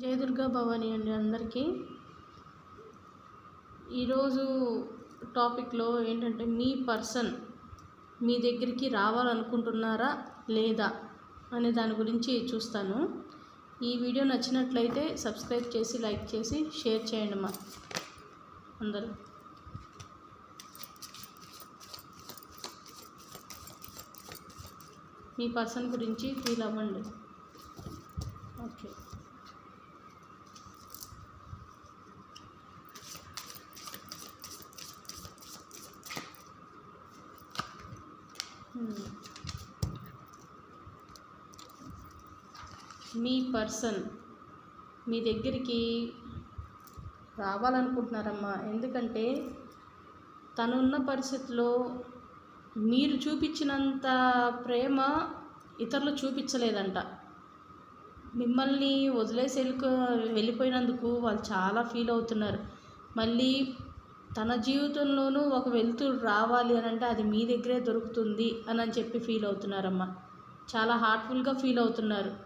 జయ దుర్గా భవాని అండి అందరికీ. ఈరోజు టాపిక్లో ఏంటంటే మీ పర్సన్ మీ దగ్గరికి రావాలనుకుంటున్నారా లేదా అనే దాని గురించి చూస్తాను. ఈ వీడియో నచ్చినట్లయితే సబ్స్క్రైబ్ చేసి లైక్ చేసి షేర్ చేయండి మా అందరూ. మీ పర్సన్ గురించి ఫీల్ అవ్వండి ఓకే Hmm. మీ పర్సన్ మీ దగ్గరికి రావాలనుకుంటున్నారమ్మా. ఎందుకంటే తనున్న పరిస్థితిలో మీరు చూపించినంత ప్రేమ ఇతరులు చూపించలేదంట. మిమ్మల్ని వదిలేసి వెళ్ళిపో వెళ్ళిపోయినందుకు వాళ్ళు చాలా ఫీల్ అవుతున్నారు. మళ్ళీ తన జీవితంలోనూ ఒక వెలుతురు రావాలి అని అంటే అది మీ దగ్గరే దొరుకుతుంది అని అని చెప్పి ఫీల్ అవుతున్నారమ్మా. చాలా హార్ట్ఫుల్గా ఫీల్ అవుతున్నారు.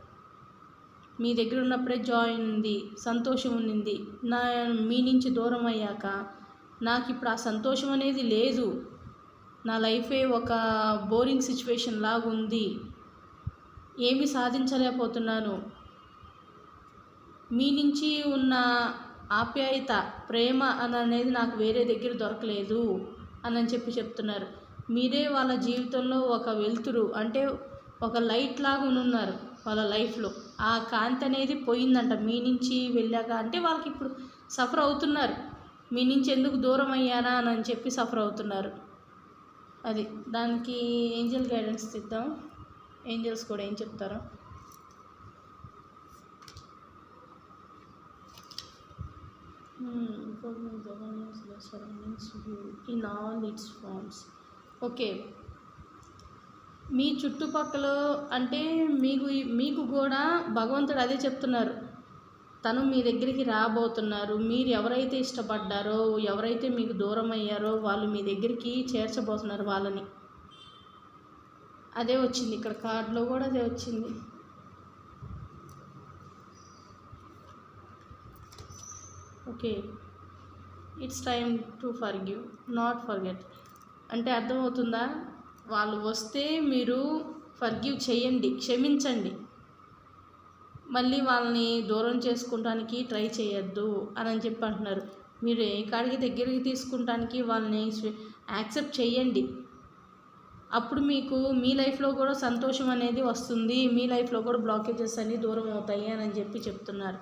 మీ దగ్గర ఉన్నప్పుడే జాయ్ ఉంది సంతోషం ఉన్నింది. నా మీ నుంచి దూరం అయ్యాక నాకు ఇప్పుడు ఆ సంతోషం అనేది లేదు. నా లైఫే ఒక బోరింగ్ సిచ్యువేషన్ లాగా ఉంది ఏమి సాధించలేకపోతున్నాను. మీ నుంచి ఉన్న ఆప్యాయత ప్రేమ అని అనేది నాకు వేరే దగ్గర దొరకలేదు అని చెప్పి చెప్తున్నారు. మీరే వాళ్ళ జీవితంలో ఒక వెలుతురు అంటే ఒక లైట్ లాగా ఉన్నారు వాళ్ళ లైఫ్లో. ఆ కాంతి అనేది పోయిందంట. మీ నుంచి వెళ్ళాక అంటే వాళ్ళకి ఇప్పుడు సఫర్ అవుతున్నారు. మీ నుంచి ఎందుకు దూరం అయ్యానా అని చెప్పి సఫర్ అవుతున్నారు. అది. దానికి ఏంజల్ గైడెన్స్ ఇద్దాం ఏంజల్స్ కూడా ఏం చెప్తారో. In all its forms. Okay. మీ చుట్టుపక్కల అంటే మీకు మీకు కూడా భగవంతుడు అదే చెప్తున్నారు. తను మీ దగ్గరికి రాబోతున్నారు. మీరు ఎవరైతే ఇష్టపడ్డారో ఎవరైతే మీకు దూరం అయ్యారో వాళ్ళు మీ దగ్గరికి చేర్చబోతున్నారు వాళ్ళని. అదే వచ్చింది. ఇక్కడ కార్డులో కూడా అదే వచ్చింది. Okay. It's time to forgive not forget అంటే అర్థమవుతుందా? వాళ్ళు వస్తే మీరు ఫర్గివ్ చేయండి క్షమించండి. మళ్ళీ వాళ్ళని దూరం చేసుకుంటానికి ట్రై చేయొద్దు అని చెప్పి అంటున్నారు. మీరు ఏ కాడికి దగ్గరికి తీసుకుంటానికి వాళ్ళని యాక్సెప్ట్ చేయండి. అప్పుడు మీకు మీ లైఫ్లో కూడా సంతోషం అనేది వస్తుంది మీ లైఫ్లో కూడా బ్లాకేజెస్ అన్నీ దూరం అవుతాయి అని చెప్పి చెప్తున్నారు.